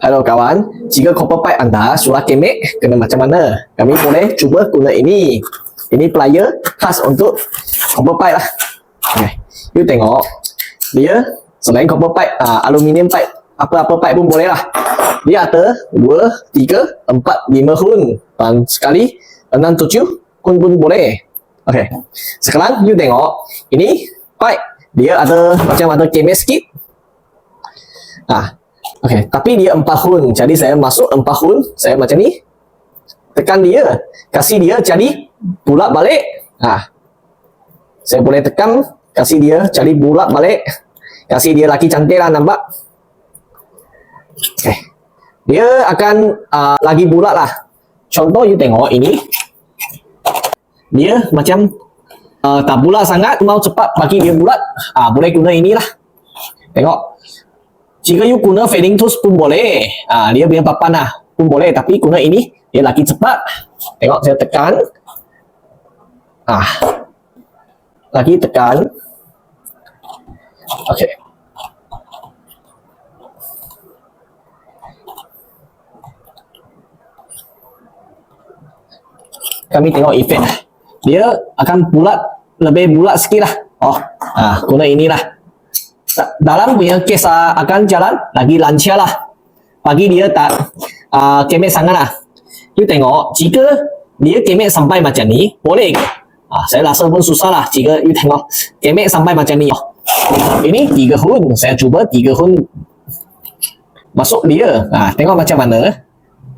Hello kawan, jika copper pipe anda sudah kemek, kena macam mana? Kami boleh cuba guna ini. Ini plier khas untuk copper pipe lah. Okay. You tengok, dia selain copper pipe, uh, aluminium pipe, apa-apa pipe pun boleh lah. Dia ada 2, 3, 4, 5 hun. Dan sekali, 6, 7 hun pun boleh. Okay. Sekarang you tengok, ini pipe. Dia ada macam ada kemek sikit. Ah, Okey, tapi dia empat hun. Jadi saya masuk empat hun, saya macam ni. Tekan dia. Kasih dia jadi bulat balik. Ha. Saya boleh tekan, kasih dia jadi bulat balik. Kasih dia lagi cantik lah nampak. Okey. Dia akan uh, lagi bulat lah. Contoh you tengok ini. Dia macam uh, tak bulat sangat, mau cepat bagi dia bulat. Ah, boleh guna inilah. Tengok. Jika you guna fading tools pun boleh. Ah, dia punya papan lah pun boleh. Tapi guna ini, dia lagi cepat. Tengok saya tekan. Ah, lagi tekan. Okay. Kami tengok efek. Dia akan bulat, lebih bulat sikit lah. Oh, ah, guna inilah dalam punya kes uh, akan jalan lagi lancar lah. Bagi dia tak uh, kemek sangat lah. You tengok, jika dia kemek sampai macam ni, boleh? Ah, saya rasa pun susah lah jika you tengok kemek sampai macam ni. Oh. Ini tiga hun, saya cuba tiga hun masuk dia. Ah, tengok macam mana.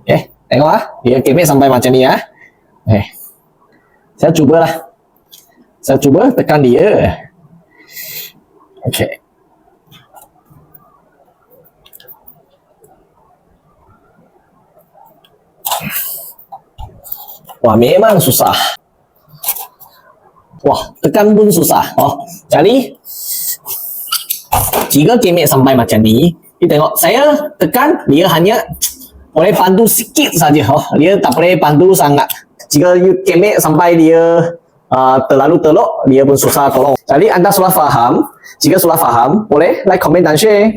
Okay, tengok ah, dia kemek sampai macam ni ah. Okay. Saya cubalah. Saya cuba tekan dia. Okay. Wah, memang susah. Wah, tekan pun susah. Oh, jadi jika kemek sampai macam ni, kita tengok saya tekan dia hanya boleh pandu sikit saja. Oh, dia tak boleh pandu sangat. Jika you kemek sampai dia uh, terlalu teluk, dia pun susah tolong. Jadi anda sudah faham? Jika sudah faham, boleh like, comment dan share.